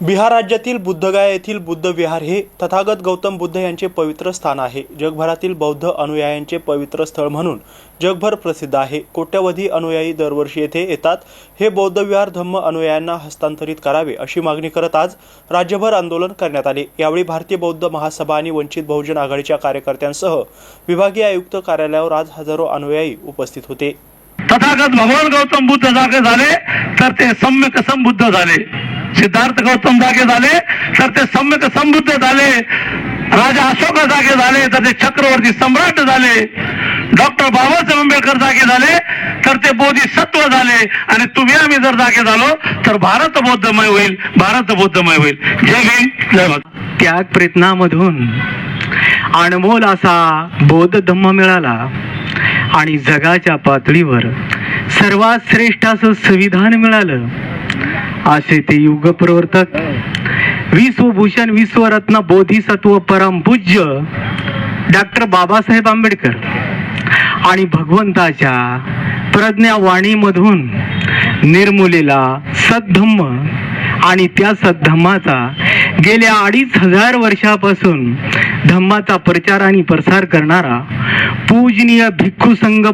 बिहार राज्यातील बुद्धगया येथील बुद्ध विहार हे तथागत गौतम बुद्ध यांचे पवित्र स्थान आहे. जगभरातील बौद्ध अनुयायांचे पवित्र स्थळ म्हणून जगभर प्रसिद्ध आहे. कोट्यवधी अनुयायी दरवर्षी येथे येतात. हे बौद्ध विहार धम्म अनुयायांना हस्तांतरित करावे अशी मागणी करत आज राज्यभर आंदोलन करण्यात आले. यावेळी भारतीय बौद्ध महासभा आणि वंचित बहुजन आघाडीच्या कार्यकर्त्यांसह विभागीय आयुक्त कार्यालयावर आज हजारो अनुयायी उपस्थित होते. तथागत भगवान गौतम बुद्ध जागे झाले तर ते सम्यक संबुद्ध झाले. सिद्धार्थ गौतम जागे झाले तर ते सम्यक समृद्ध झाले राजा अशोक जागे झाले तर ते चक्रवर्ती सम्राट झाले डॉक्टर बाबासाहेब आंबेडकर जागे झाले तर ते बोधिसत्व झाले आणि तुम्ही आम्ही जर जागे झालो तर भारत बौद्धमय होईल भारत बौद्धमय होईल. जय भीम जय त्याग प्रयत्नामधून अनमोल असा बौद्ध धम्म मिळाला आणि जगाच्या पातळीवर सर्वात श्रेष्ठ असं संविधान मिळालं. असे ते युग प्रवर्तक. विश्वभूषण विश्वरत्न बोधिसत्व परमपूज्य डॉक्टर बाबासाहेब आंबेडकर आणि भगवंताच्या प्रज्ञावाणीमधून निर्मुलेला सद्धम्म आणि त्या सद्धम्माचा गेल्या अडीच हजार वर्षापासून धम्माचा प्रचार आणि प्रसार करणारा पूजनीय भिक्खू संघ